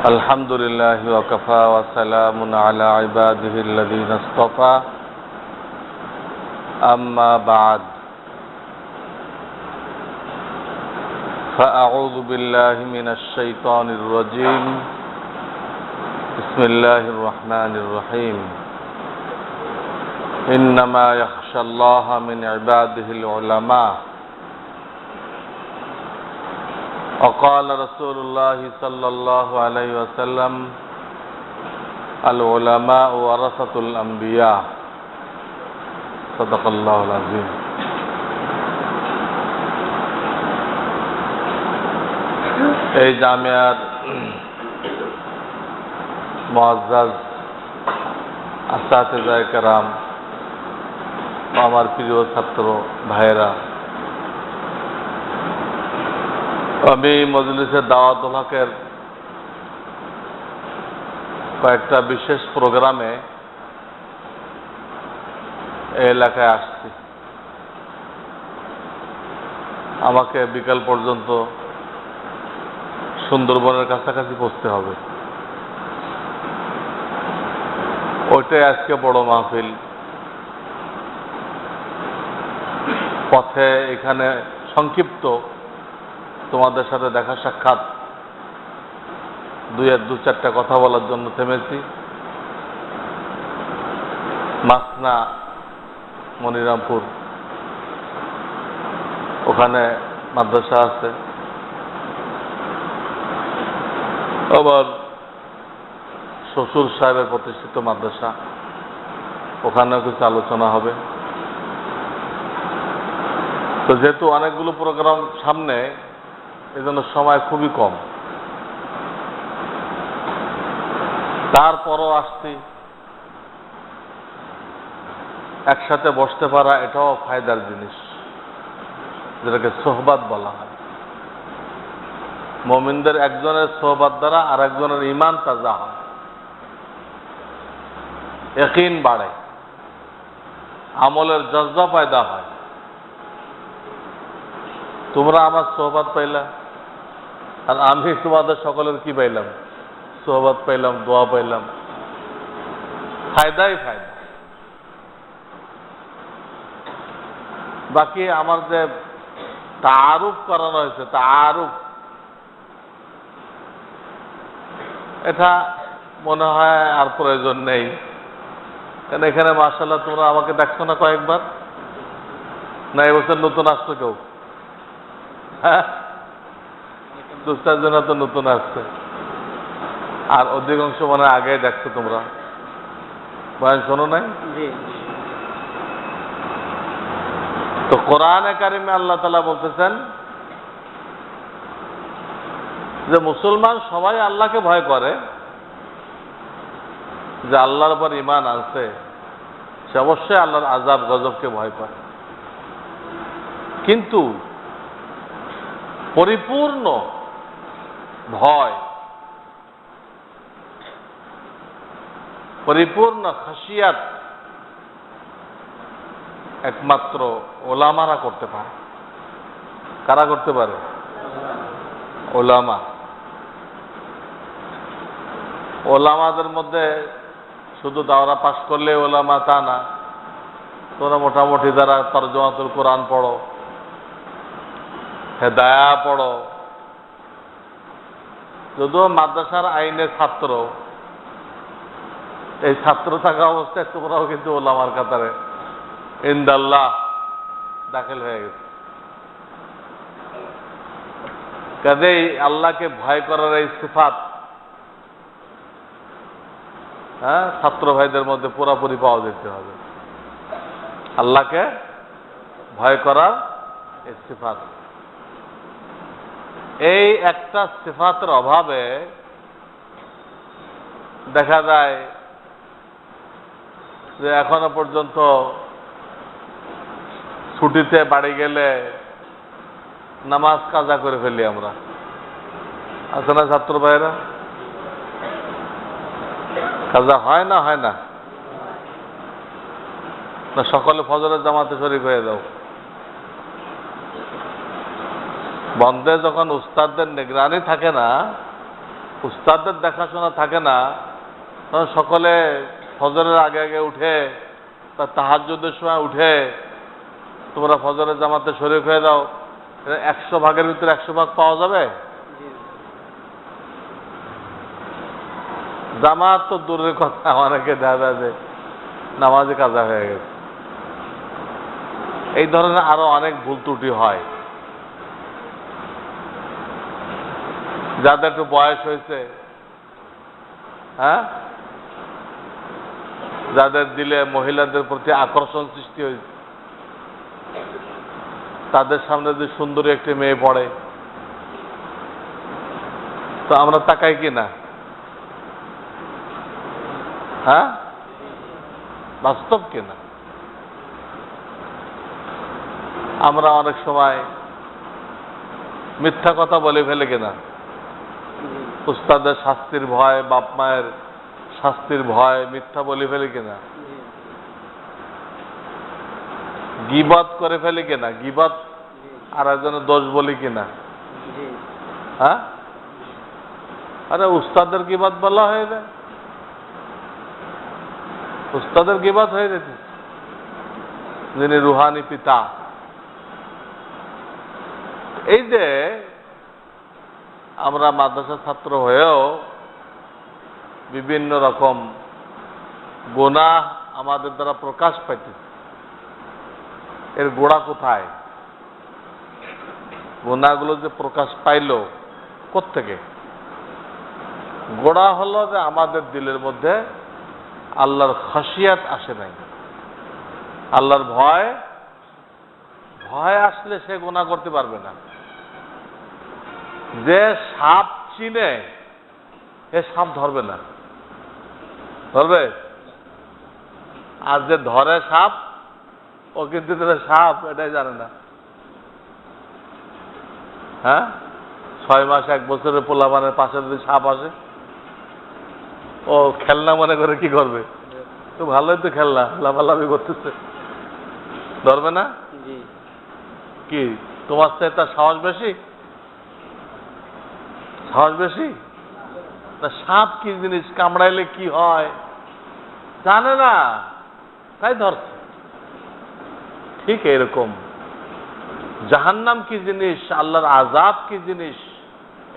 الحمد لله وكفى وسلام على عباده الذين اصطفى. أما بعد، فأعوذ بالله من الشيطان الرجيم. بسم الله الرحمن الرحيم. إنما يخشى الله من عباده العلماء. وقال رسول الله صلى الله عليه وسلم العلماء ورثة الأنبياء صدق الله العظيم এই জামিয়ার মহাজাজ আসাতেজায় কারাম আমার প্রিয় ছাত্র ভাইয়েরা আমি মজলিসের দাওয়াত হকের কয়েকটা বিশেষ প্রোগ্রামে এলাকায় আসছি। আমাকে বিকাল পর্যন্ত সুন্দরবনের কাছাকাছি পৌঁছতে হবে। ওইটাই আজকে বড় মাহফিল। পথে এখানে সংক্ষিপ্ত তোমাদের সাথে দেখা সাক্ষাৎ। দুই এক দু চারটা কথা বলার জন্য থেমেছি। মাসনা, মনিরামপুর। ওখানে মাদ্রাসা আছে। আবার শ্বশুর সাহেবের প্রতিষ্ঠিত মাদ্রাসা। ওখানেও কিছু আলোচনা হবে। তো যেহেতু অনেকগুলো প্রোগ্রাম সামনে এজন্য সময় খুবই কম। তারপরও আসছি। একসাথে বসতে পারা এটাও ফায়দার জিনিস, যেটাকে সোহবাদ বলা হয়। মমিনদের একজনের সোহবাদ দ্বারা আর একজনের ইমান তাজা হয়। একিন বাড়ে। আমলের জজ্বা পায়দা হয়। তোমরা আমার সোহবাদ পাইলা? আর আমি তোমাদের সকলের কি পাইলাম? সোহবাদ পাইলাম, দোয়া পাইলাম। ফায়দাই ফায়দা। বাকি আমার যে তারুফ করানো হয়েছে তারুফ এটা মনে হয় আর প্রয়োজন নেই। কারণ এখানে মার্শাল্লাহ তোমরা আমাকে দেখছ না কয়েকবার? না এবছর নতুন আসছো কেউ? হ্যাঁ? দু চারজন তো নতুন আসছে। আর অধিকাংশ মানে আগে দেখছ তোমরা। বয়ান শোনো নাই? তো কোরআনে কারিমে আল্লাহ তালা বলতেছেন যে মুসলমান সবাই আল্লাহকে ভয় করে যে আল্লাহর উপর ইমান আছে সে অবশ্যই আল্লাহর আজাব গজবকে ভয় করে কিন্তু পরিপূর্ণ ভয়। পরিপূর্ণ খাসিয়াত একমাত্র ওলামারা করতে পারে। কারা করতে পারে? ওলামা। ওলামাদের মধ্যে শুধু দাওরা পাশ করলে ওলামা তা না। তোমরা মোটামুটি যারা তরজমাতুল কোরআন পড়ো, হেদায়া পড়ো যদিও মাদ্রাসার আইনের ছাত্র, এই ছাত্র থাকা অবস্থায় তোমরাও কিন্তু ওলামার কাতারে ইন্দাল্লাহ দাখিল হয়ে গেছে। কাজেই আল্লাহকে ভয় করার এই সিফাত হ্যাঁ ছাত্র ভাইদের মধ্যে পুরাপুরি পাওয়া যেতে হবে। আল্লাহকে ভয় করার এই সিফাত। এই একটা সিফাতের অভাবে দেখা যায় যে এখনও পর্যন্ত ছুটিতে বাড়ি গেলে নামাজ কাজা করে ফেলি আমরা। আছে না ছাত্র ভাইরা কাজা হয় না হয় না, সকলে ফজরের জামাতে শরিক হয়ে যাও। বন্ধে যখন উস্তাদদের নিগরানি থাকে না উস্তাদদের দেখাশোনা থাকে না তখন সকলে ফজরের আগে আগে উঠে তার তাহাজ্যদের সময় উঠে তোমরা ফজরের জামাতে শরীর হয়ে দাও একশো ভাগের ভিতরে একশো ভাগ পাওয়া যাবে? জামাত তো দূরের কথা অনেকে দেখা যায় যে নামাজে কাজা হয়ে গেছে। এই ধরনের আরও অনেক ভুল ত্রুটি হয়। যাদের একটু বয়স হয়েছে হ্যাঁ? যাদের দিলে মহিলাদের প্রতি আকর্ষণ সৃষ্টি হয়েছে। তাদের সামনে যে সুন্দরী একটি মেয়ে পড়ে, তো আমরা তাকাই কি না? হ্যাঁ? বাস্তব কিনা আমরা অনেক সময় মিথ্যা কথা বলে ফেলে কিনা উস্তাদের শাস্তির ভয়, বাপ মায়ের শাস্তির ভয়, মিথ্যা বলে ফেলে কিনা? গিবাদ করে ফেলে কিনা? গিবাদ আর একজনের দোষ বলি কিনা? হ্যাঁ? আরে উস্তাদের গিবাদ বলা হয়ে যায়। উস্তাদের গিবাদ হয়ে যেতে। যিনি রুহানি পিতা। এই যে আমরা মাদ্রাসা ছাত্র হয়েও বিভিন্ন রকম গোনা আমাদের দ্বারা প্রকাশ পাইতেছে। এর গোড়া কোথায়? গোনাগুলো যে প্রকাশ পাইল কোত্থেকে? গোড়া হলো যে আমাদের দিলের মধ্যে আল্লাহর খাসিয়াত আসে নাই। আল্লাহর ভয় ভয় আসলে সে গোনা করতে পারবে না। যে সাপ চিনে এ সাপ ধরবে না। ধরবে? আর যে ধরে সাপ ও কিন্তু সাপ এটাই জানে না। হ্যাঁ? ছয় মাস এক বছরের পোলাবানের পাশে যদি সাপ আসে ও খেলনা মনে করে কি করবে? তো ভালোই তো খেলনা লাভালাভি করতেছে। ধরবে না? কি? তোমার চেয়ে তার সাহস বেশি? সাহস বেশি? না, সাপ কি জিনিস কামড়াইলে কি হয়? জানে না। তাই ধরছে। ঠিক এরকম। জাহান্নাম কি জিনিস, আল্লাহর আজাব কি জিনিস,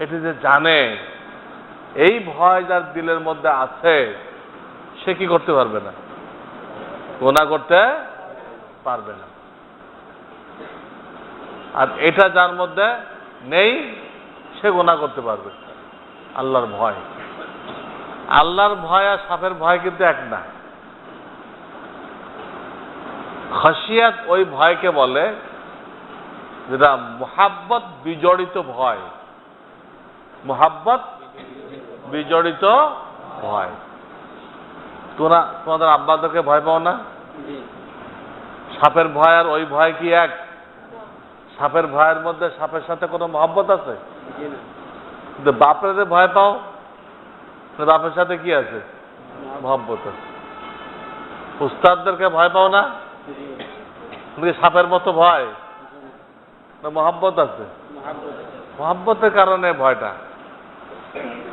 এটি যে জানে, এই ভয় যার দিলের মধ্যে আছে, সে কি করতে পারবে না? গোনা করতে পারবে না। আর এটা যার মধ্যে নেই সে গোনা করতে পারবে। আল্লাহর ভয়। আল্লাহর ভয় আর সাপের ভয় কিন্তু এক না। খাসিয়াত ওই ভয়কে বলে যেটা মোহাব্বত বিজড়িত ভয়। মোহাব্বত বিজড়িত ভয়। তোমরা তোমাদের আব্বাদকে ভয় পাও না? সাপের ভয় আর ওই ভয় কি এক? সাপের ভয়ের মধ্যে সাপের সাথে কোনো মহব্বত আছে? বাপের ভয় পাও? বাপের সাথে কি আছে? মহব্বত আছে। উস্তাদদেরকে ভয় পাও না? সাপের মতো ভয়? না, মহব্বত আছে? মহব্বতের কারণে ভয়টা।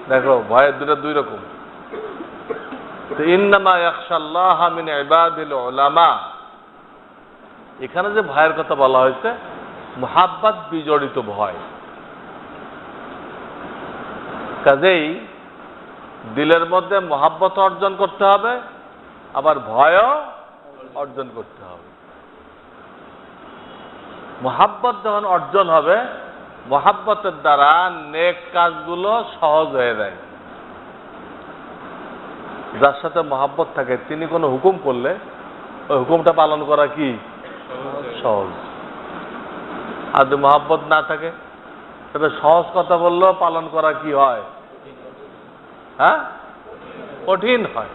দেখো, ভয়ের দুটো দুই রকম। এখানে যে ভয়ের কথা বলা হয়েছে, মোহাব্বত বিজড়িত ভয়। কাজেই দিলের মধ্যে মহাব্বত অর্জন করতে হবে আবার ভয়ও অর্জন করতে হবে। মহাব্বত যখন অর্জন হবে মহাব্বতের দ্বারা নেক কাজগুলো সহজ হয়ে যায়। যার সাথে মহাব্বত থাকে তিনি কোনো হুকুম করলে ওই হুকুমটা পালন করা কি? সহজ আর যদি মহাব্বত না থাকে তবে সহজ কথা বললেও পালন করা কি হয়? হ্যাঁ? কঠিন হয়।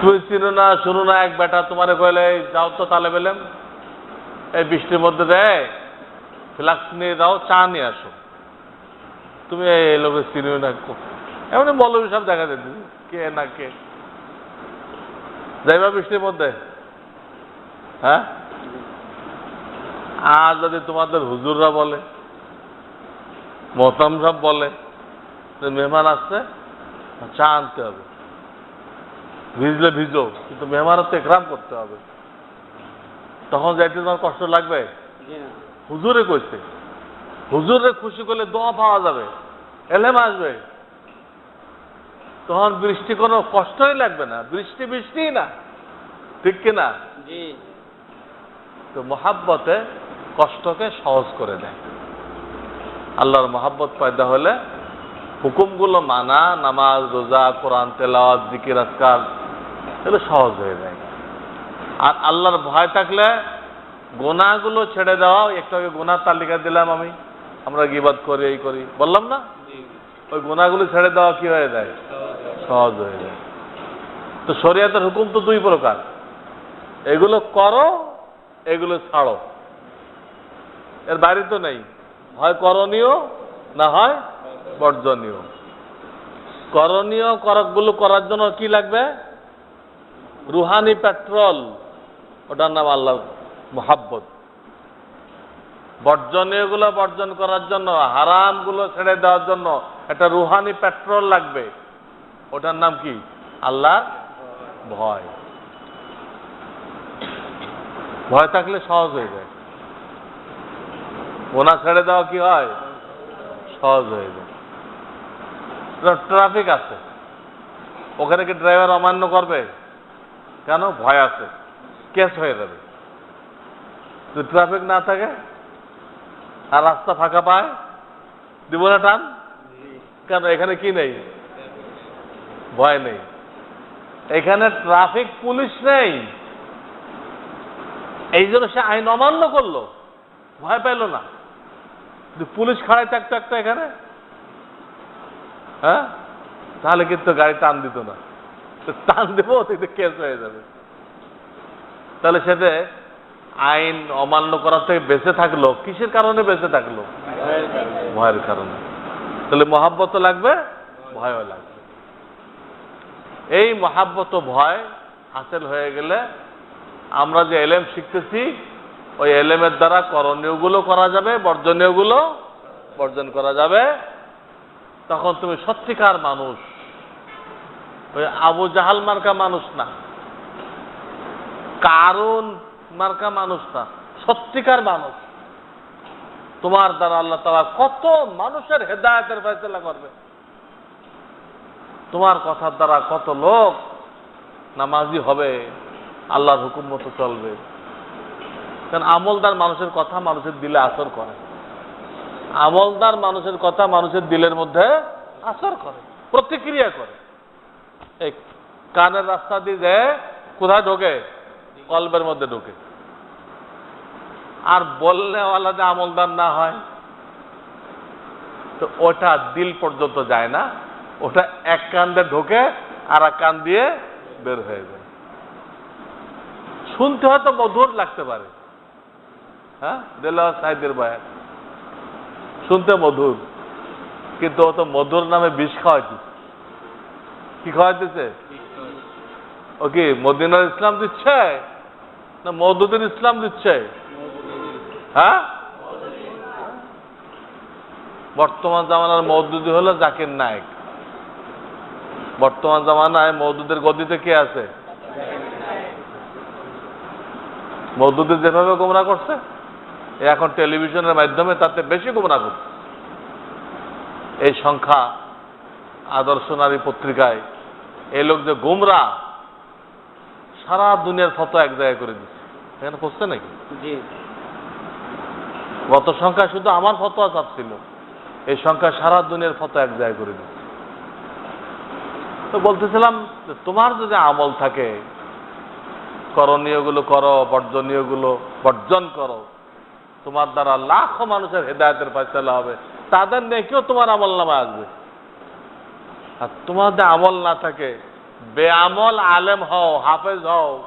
তুমি চিনো না, শুনো না, এক বেটা তোমারে কইলে যাও তো তালে বেলেম। এই বৃষ্টির মধ্যে দেয় ফ্লাক্স নিয়ে দাও চা নিয়ে আসো। তুমি এই লোকের চিনো না এমনি মৌলবী সব দেখা যেত কে না কে? যাইবা বৃষ্টির মধ্যে? হ্যাঁ? আর যদি তোমাদের হুজুররা বলে মোহতাম সাহেব বলে যে মেহমান আসছে চা আনতে হবে। ভিজলে ভিজো কিন্তু মেহমানের তো একরাম করতে হবে। তখন যাইতে তোমার কষ্ট লাগবে? হুজুরে কইছে। হুজুরে খুশি করলে দোয়া পাওয়া যাবে এলেম আসবে। তখন বৃষ্টি কোনো কষ্টই লাগবে না বৃষ্টি বৃষ্টি না ঠিক কিনা? তো মহাব্বতে কষ্টকে সহজ করে দেয়। আল্লাহর মহাব্বত পয়দা হলে হুকুমগুলো মানা, নামাজ, রোজা, কোরআন, তেলাওয়াত, জিকির, আজকার, এগুলো সহজ হয়ে যায়। আর আল্লাহর ভয় থাকলে গোনাগুলো ছেড়ে দেওয়া, একটু আগে গোনার তালিকা দিলাম আমি। আমরা গিবাদ করি, এই করি। বললাম না? ওই গোনাগুলো ছেড়ে দেওয়া কি হয়ে যায়? সহজ হয়ে যায়। তো শরীয়তের হুকুম তো দুই প্রকার। এগুলো করো, এগুলো ছাড়ো। এর বাইরে তো নেই। হয় করণীয় না হয় বর্জনীয়। করণীয় করকগুলো করার জন্য কি লাগবে? রুহানি পেট্রোল। ওটার নাম আল্লাহ মোহাব্বত। বর্জনীয়গুলো বর্জন করার জন্য, হারামগুলো ছেড়ে দেওয়ার জন্য একটা রুহানি পেট্রোল লাগবে। ওটার নাম কি? আল্লাহর ভয়। ভয় থাকলে সহজ হয়ে যায়। গোনা ছেড়ে দেওয়া কি হয়? সহজ হয়ে যায়। ট্রাফিক আছে। ওখানে কি ড্রাইভার অমান্য করবে? কেন? ভয় আছে। কেস হয়ে যাবে। যদি ট্রাফিক না থাকে, আর রাস্তা ফাঁকা পায়, দিব না টান? কেন? এখানে কি নেই? ভয় নেই। এখানে ট্রাফিক পুলিশ নেই। এই জন্য সে আইন অমান্য করল। ভয় পেল না। পুলিশ খাড়াই থাকতো একটা এখানে? হ্যাঁ? তাহলে কিন্তু গাড়ি টান দিত না। টান দেবো কেস হয়ে যাবে। তাহলে সেটা আইন অমান্য করার থেকে বেঁচে থাকল, কিসের কারণে বেঁচে থাকল? ভয়ের কারণে। তাহলে মহাব্বত লাগবে? ভয়ও লাগবে। এই মহাব্বত ভয় হাসিল হয়ে গেলে আমরা যে এলেম শিখতেছি ওই এলেমের দ্বারা করণীয়গুলো করা যাবে, বর্জনীয়গুলো বর্জন করা যাবে। তখন তুমি সত্যিকার মানুষ। ওই আবু জাহাল মার্কা মানুষ না। কারণ মার্কা মানুষ না। সত্যিকার মানুষ। তোমার দ্বারা আল্লাহ তালা কত মানুষের হেদায়তের ফেসলা করবে। তোমার কথার দ্বারা কত লোক নামাজি হবে, আল্লাহর হুকুম মতো চলবে। কারণ আমলদার মানুষের কথা মানুষের দিলে আসর করে। আমলদার মানুষের কথা মানুষের দিলের মধ্যে আসর করে, প্রতিক্রিয়া করে। এই কানের রাস্তা দিয়ে যে কোথায় ঢোকে? কলবের মধ্যে ঢোকে। আর বললেওয়ালা যে আমলদার না হয়, তো ওটা দিল পর্যন্ত যায় না। ওটা এক কান দিয়ে ঢোকে, আর এক কান দিয়ে বের হয়ে যায়। শুনতে হয়তো মধুর লাগতে পারে। হ্যাঁ? সাহেবের বয়ান শুনতে মধুর। কিন্তু ও তো মধুর নামে বিষ খাওয়াইছে। কি খাওয়াইতেছে? ও কি মদিনার ইসলাম দিচ্ছে? না মধুদের ইসলাম দিচ্ছে? হ্যাঁ? বর্তমান জামানার মৌদুদি হলো জাকির নায়ক। বর্তমান জামানায় মৌদুদের গদিতে কে আছে? মৌদুদের যেভাবে গোমরা করছে এখন টেলিভিশনের মাধ্যমে তাতে বেশি গোমরা করছে এই সংখ্যা আদর্শ নারী পত্রিকায় এই লোক যে গোমরা সারা দুনিয়ার ফটো এক জায়গায় করে দিচ্ছে। এখানে করছে নাকি? গত সংখ্যা শুধু আমার ফতোয়া চাচ্ছিল এই সংখ্যা সারা দুনিয়ার ফটো এক জায়গায় করে দিচ্ছে। তো বলতেছিলাম তোমার যদি আমল থাকে করণীয়গুলো করো বর্জনীয়গুলো বর্জন করো তোমার দ্বারা লাখো মানুষের হেদায়তের ফয়সলা হবে। তাদের নেকেও তোমার আমল নামে আসবে। আর যদি আমল না থাকে, বেআমল আলেম হও, হাফেজ হও,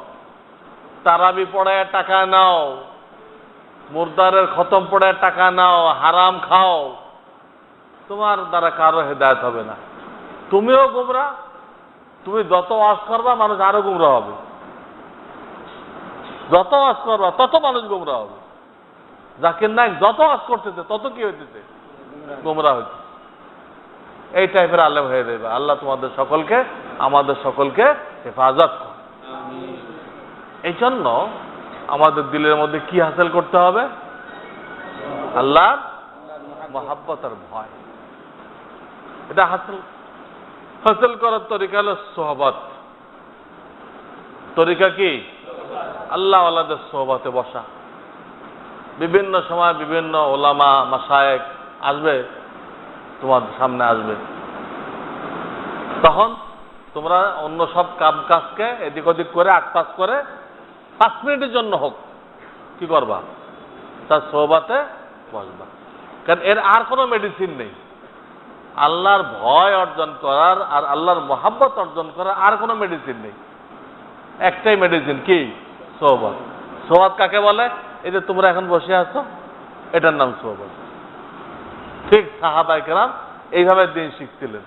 তারাবি পড়ায় টাকা নাও, মুর্দারের খতম পড়ে টাকা নাও, হারাম খাও, তোমার দ্বারা কারও হেদায়ত হবে না। তুমিও গুমরা, তুমি যত ওয়াজ করবা, মানুষ আরও গুমরা হবে। যত ওয়াজ করবা, তত মানুষ গুমরা হবে। জাকির নায়ক যত ওয়াজ করতেছে, তত কি হইতেছে? গোমরা হইতে এই টাইপের আলেম হয়ে দেবে আল্লাহ তোমাদের সকলকে, আমাদের সকলকে হেফাজত করো। এই জন্য আমাদের দিলের মধ্যে কি হাসিল করতে হবে? আল্লাহ মহাব্বতের ভয়। এটা হাসিল হাসিল করার তরিকা হলো সোহবত। তরিকা কি? আল্লাহ আল্লাহদের সোহবতে বসা। বিভিন্ন সময় বিভিন্ন ওলামা মাসায়েক আসবে, তোমার সামনে আসবে। তখন তোমরা অন্য সব কাম কাজকে এদিক ওদিক করে আটপাস করে পাঁচ মিনিটের জন্য হোক, কি করবা? তার সোহবাতে বসবা। কারণ এর আর কোনো মেডিসিন নেই। আল্লাহর ভয় অর্জন করার আর আল্লাহর মহাব্বত অর্জন করার আর কোনো মেডিসিন নেই। একটাই মেডিসিন কি? সোহবত সোহাত কাকে বলে? এই যে তোমরা এখন বসে আছো, এটার নাম সোহবত ঠিক সাহাবাই কেরাম এইভাবে দিন শিখছিলেন।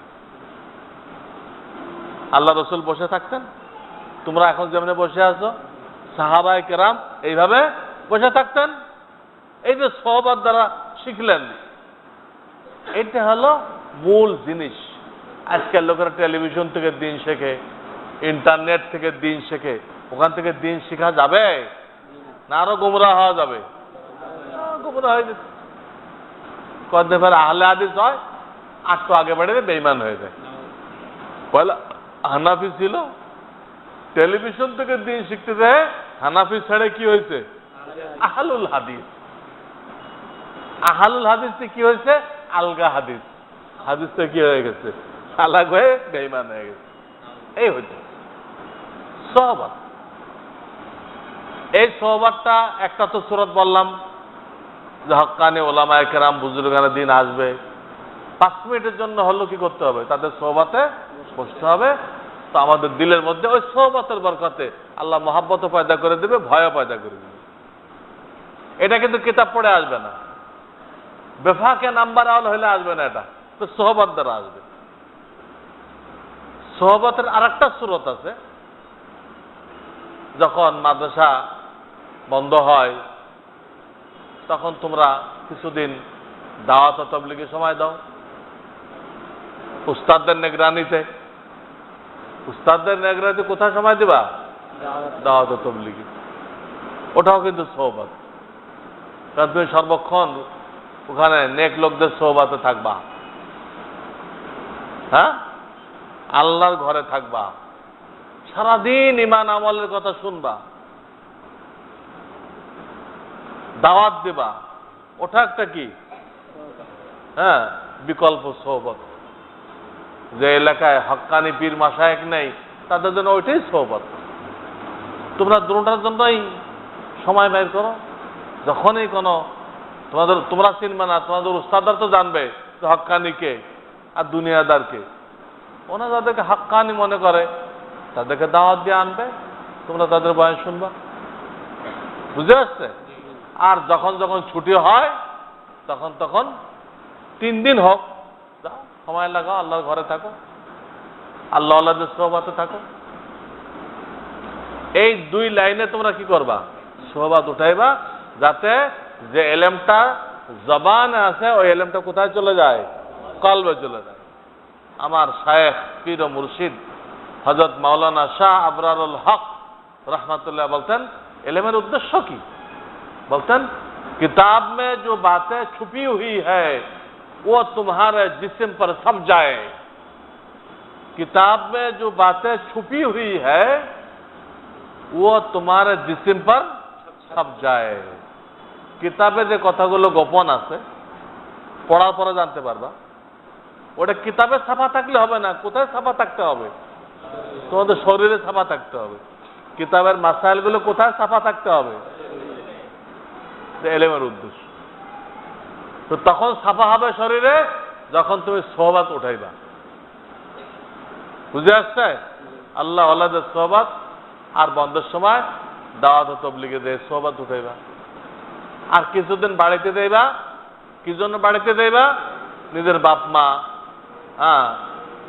আল্লাহ রসুল বসে থাকতেন, তোমরা এখন যেমন বসে আছো সাহাবাই কেরাম এইভাবে বসে থাকতেন। এই যে সোহবত দ্বারা শিখলেন, এটা হলো মূল জিনিস। আজকাল লোকেরা টেলিভিশন থেকে দিন শেখে, ইন্টারনেট থেকে দিন শেখে, ওখান থেকে দিন শেখা যাবে। না, আরও গোমরা হওয়া যাবে। গোমরা হয়ে আহলে হাদিস হয় একটু আগে বাড়ে বেইমান হয়ে যায়। পয়লা হানাফি ছিল? টেলিভিশন থেকে দিন শিখতে যায়, হানাফি ছেড়ে কি হয়েছে? আহালুল হাদিস। আহালুল হাদিসে কি হয়েছে? আলগা হাদিস। হাদিস তো কি হয়ে গেছে? আলাগ হয়ে বেইমান হয়ে গেছে। এই হচ্ছে। সহবাদ এই সহবাদটা একটা তো সুরত বললাম, যে হকানি ওলামায় কেরাম বুজুর্গানের দিন আসবে। পাঁচ মিনিটের জন্য হলো কি করতে হবে? তাদের সহবাতে বসতে হবে। তো আমাদের দিলের মধ্যে ওই সোহবাতের বরকতে আল্লাহ মহাব্বত পয়দা করে দেবে, ভয়ও পয়দা করে দেবে। এটা কিন্তু কিতাব পড়ে আসবে না। বেফাকে নাম্বার আওয়াল হলে আসবে না এটা, তো সোহবত দ্বারা আসবে। সোহবতের আর একটা সুরত আছে, যখন মাদ্রাসা বন্ধ হয়, তখন তোমরা কিছুদিন দাওয়াত তবলিগে সময় দাও। উস্তাদদের নেগরানিতে। উস্তাদদের নেগরানিতে কোথায় সময় দিবা? দাওয়াত তবলিগে। ওটাও কিন্তু সোহবত কারণ তুমি সর্বক্ষণ ওখানে নেক লোকদের সোহবাতে থাকবা। হ্যাঁ? আল্লাহর ঘরে থাকবা। সারাদিন ইমান আমলের কথা শুনবা। দাওয়াত দেবা। ওটা একটা কি? হ্যাঁ বিকল্প সোহবত যে এলাকায় হক্কানি পীর মাসায়েক নেই, তাদের জন্য ওইটাই সোহবত তোমরা দুটার জন্যই সময় বের করো। যখনই কোনো তোমাদের, তোমরা চিনবে না, তোমাদের উস্তাদার তো জানবে যে হক্কানিকে আর দুনিয়াদারকে ওনা যাদেরকে হাক্কানি মনে করে, তাদেরকে দাওয়াত দিয়ে আনবে। তোমরা তাদের বয়স শুনবা। বুঝতে পারছে? আর যখন যখন ছুটি হয়, তখন তখন তিন দিন হোক সময় লাগাও আল্লাহর ঘরে থাকো। আল্লাহ আল্লাহদের সহবাতে থাকো। এই দুই লাইনে তোমরা কি করবা? সহবাত উঠাইবা, যাতে যে এলেমটা জবান আছে, ওই এলেমটা কোথায় চলে যায়? কলবে চলে যায়। আমার শায়েখ, পীর মুর্শিদ হজরত মাওলানা শাহ আবরারুল হক রহমাতুল্লাহ বলতেন, এলেমের উদ্দেশ্য কি? बोलते किताब में जो बातें छुपी हुई है वो तुम्हारे जिस्म पर सब जाए किताब में जो बातें छुपी हुई है वो तुम्हारे जिस्म पर सब जाए কিতাবে যে কথাগুলো গোপন আছে পড়ার পরে জানতে পারবা ওটা কিতাবে ছাপা থাকলে হবে না কোথায় ছাপা থাকতে হবে তোমাদের শরীরে ছাপা থাকতে হবে কিতাবের মাসাইলগুলো কোথায় ছাপা থাকতে হবে এটা এলেমের উদ্দেশ্য। তো তখন ছাপা হবে শরীরে, যখন তুমি সোহবাত উঠাইবা। বুঝে আসছে? আল্লাহ আল্লাহদের সোহবাত, আর বন্ধের সময় দাওয়াত তবলিগে দিয়ে সোহবাত উঠাইবা। আর কিছুদিন বাড়িতে দেবা কি জন্য বাড়িতে দেবা নিজের বাপ মা হ্যাঁ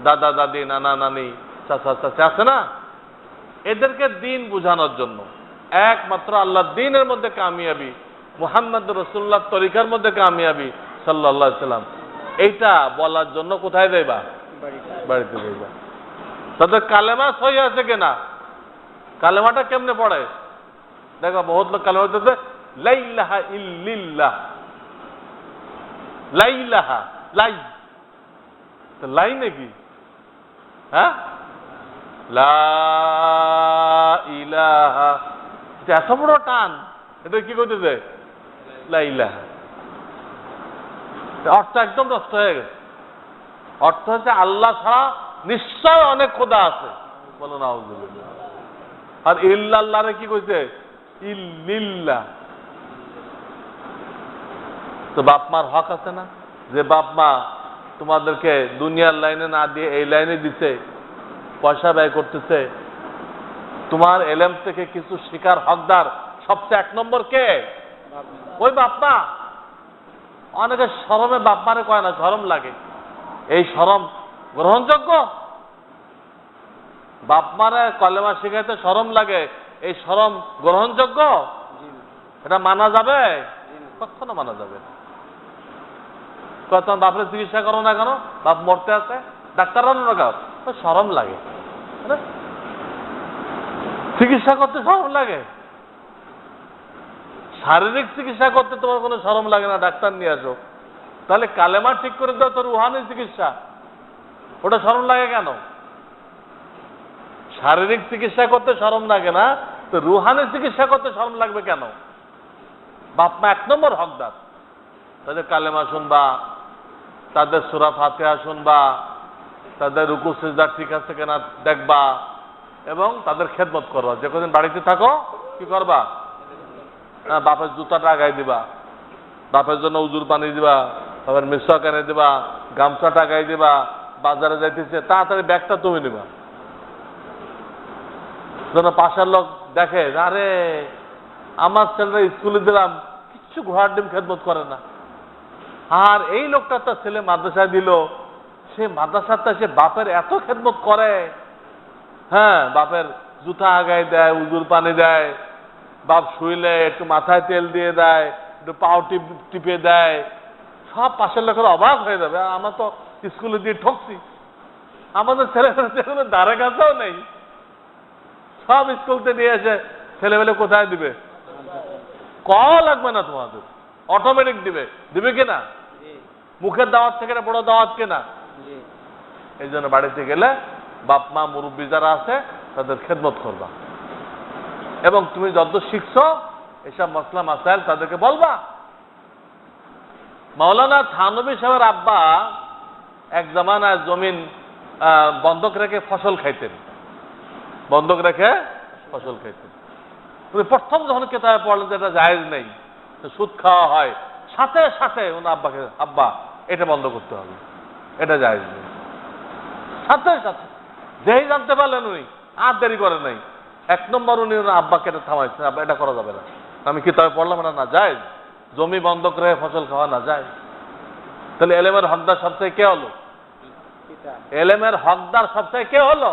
দাদা, দাদি, নানা, নানি, চাচা চাচা আছে না? এদেরকে দিন বোঝানোর জন্য। একমাত্র আল্লাহ দিনের মধ্যে কামিয়াবি। মুহাম্মদ রসুল্লাহ তরিকার মধ্যে কামিয়াবি সাল্লাহ সাল্লাম। এইটা বলার জন্য কোথায় যাইবা? বাড়িতে। যাইবা। তাদের কালেমা সহি আছে কিনা কালেমাটা কেমনে পড়ে? দেখো বহুত লোক কালেমা দিতে লাইলাহা ইল্লিল্লাহ। লাইলাহা লাই। তো লাই নাকি? হ্যাঁ? লা ইলাহা। এটা এত বড় টান। এটা কি করতেছে অর্থ একদম নষ্ট হয়ে গেছে। অর্থ হচ্ছে আল্লাহ ছাড়া নিশ্চয় অনেক খোদা আছে। বলো না আর ইল্লাল্লাহরে কি কইছে? ইল্লিল্লাহ। তো বাপ মার হক আছে না? যে বাপ মা তোমাদেরকে দুনিয়ার লাইনে না দিয়ে এই লাইনে দিচ্ছে পয়সা ব্যয় করতেছে, তোমার এলেম থেকে কিছু শিকার হকদার সবচেয়ে এক নম্বর কে? ওই বাপ মা অনেকে সরমে বাপ মারে কয় না, সরম লাগে। এই সরম গ্রহণযোগ্য? বাপ মারে কলেমা শিখাইতে সরম লাগে, এই সরম গ্রহণযোগ্য? এটা মানা যাবে? কখনো মানা যাবে তোমার বাপের চিকিৎসা করো না কেন? বাপ মরতে আছে, ডাক্তার না কেন? সরম লাগে। চিকিৎসা করতে সরম লাগে। শারীরিক চিকিৎসা করতে তোমার কোনো সরম লাগে না, ডাক্তার নিয়ে আসো। তাহলে কালেমা ঠিক করে দাও, তোর রুহানি চিকিৎসা। ওটা সরম লাগে কেন? শারীরিক চিকিৎসা করতে সরম লাগে না, তো রুহানি চিকিৎসা করতে সরম লাগবে কেন? বাপ মা এক নম্বর হকদার। তাদের কালেমা শুনবা, তাদের সুরা ফাতেহা শুনবা, তাদের রুকু, সিজদা ঠিক আছে কিনা দেখবা, এবং তাদের খেদমত করবা। যে কদিন বাড়িতে থাকো, কি করবা? বাপের জুতাটা আগাই দিবা। বাপের জন্য উজুর পানি দিবা, বাপের মিশ্রা এনে দিবা, গামছাটা আগাই দিবা, বাজারে যাইতেছে, তাড়াতাড়ি ব্যাগটা তুমি নিবা। যেন পাশের লোক দেখে, আরে, আমার ছেলেরা স্কুলে দিলাম, কিচ্ছু ঘোড়ার ডিম খেদমত করে না। আর এই লোকটা তার ছেলে মাদ্রাসায় দিল, সে মাদ্রাসাতে সে বাপের এত খেদমত করে। হ্যাঁ বাপের জুতা আগায় দেয়, উজুর পানি দেয় বাপ শুইলে একটু মাথায় তেল দিয়ে দেয় একটু পাও টিপ টিপে দেয় সব পাশের লোকের অবাক হয়ে যাবে। আমরা তো স্কুলে দিয়ে ঠকছি। আমাদের ছেলেমেয়েরা দ্বারে কাছেও নেই। সব স্কুলতে নিয়ে এসে ছেলেমেলে কোথায় দিবে? কল লাগবে না তোমাদের। অটোমেটিক দিবে। দিবে কিনা মুখের দাওয়াত থেকে বড় দাওয়াত কিনা এই জন্য বাড়িতে গেলে বাপ মা মুরব্বী যারা আছে তাদের খেদমত করবা। এবং তুমি যত শিখছো, এসব মশলা মাসাইল তাদেরকে বলবা। মাওলানা থানবী সাহেবের আব্বা এক জামানায় জমিন বন্ধক রেখে ফসল খাইতেন। বন্ধক রেখে ফসল খাইতেন। তুমি প্রথম যখন কেতাবে পড়লেন যে এটা জায়েজ নেই সুদ খাওয়া হয়। সাথে সাথে ওনার আব্বাকে, আব্বা, এটা বন্ধ করতে হবে, এটা জায়েজ নেই। সাথে সাথে, যেই জানতে পারলেন উনি, আর দেরি করে নাই। এক নম্বর উনি আব্বাকে এটা থামাইছেন আব্বা, এটা করা যাবে না। আমি কিতাবে পড়লাম এটা না, যায়। জমি বন্ধক রেখে ফসল খাওয়া না, যায়। তাহলে এলেমের হকদার সবচেয়ে কে হলো? এলেমের হকদার সবচেয়ে কে হলো?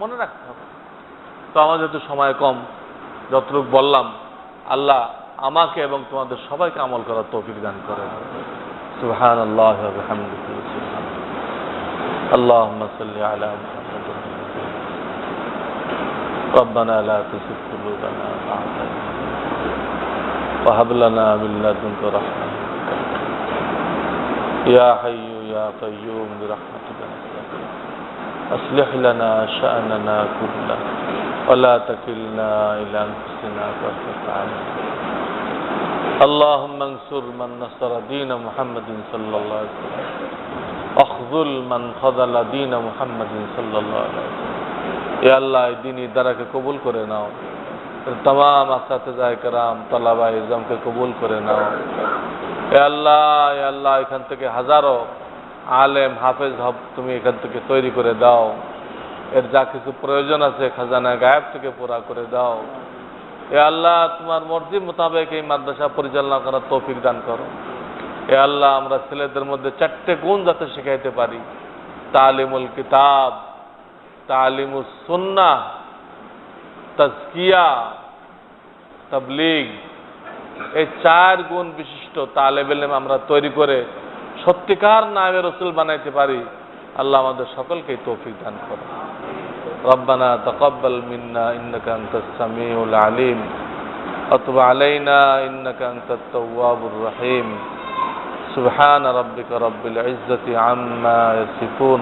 মনে রাখতে হবে। তো আমার যেহেতু সময় কম, যতটুকু বললাম, আল্লাহ আমাকে এবং তোমাদের সবাইকে আমল করার তৌফিক দান করে। সুবহান আল্লাহ আল্লাহ সাল্লি আলা ربنا لا تزغ قلوبنا بعد وهب لنا من لدنك رحمة. يا حي يا قيوم برحمتك أصلح لنا شأننا كله ولا تكلنا إلى أنفسنا طرفة عين. اللهم انصر من نصر دين محمد صلى الله عليه وسلم. واخذل من خذل دين محمد صلى الله عليه وسلم. এ আল্লাহ, এই দিন দ্বারাকে কবুল করে নাও। তমাম আসাতে কারাম, তলাবা ইজমকে কবুল করে নাও। এ আল্লাহ এ আল্লাহ, এখান থেকে হাজারো আলেম, হাফেজ হব, তুমি এখান থেকে তৈরি করে দাও। এর যা কিছু প্রয়োজন আছে খাজানা গায়েব থেকে পুরা করে দাও। এ আল্লাহ, তোমার মর্জি মোতাবেক এই মাদ্রাসা পরিচালনা করার তৌফিক দান করো। এ আল্লাহ, আমরা ছেলেদের মধ্যে চারটে গুণ যাতে শেখাইতে পারি। তালিমুল কিতাব তালিমুস সুন্নাহ তাজকিয়া তবলিগ এই চার গুণ বিশিষ্ট তালেবেলেম আমরা তৈরি করে সত্যিকার নামে রসুল বানাইতে পারি আল্লাহ আমাদের সকলকে তৌফিক দান করে ربنا تقبل منا إنك أنت السميع العليم وتب علينا إنك أنت التواب الرحيم سبحان ربك رب العزة عما يصفون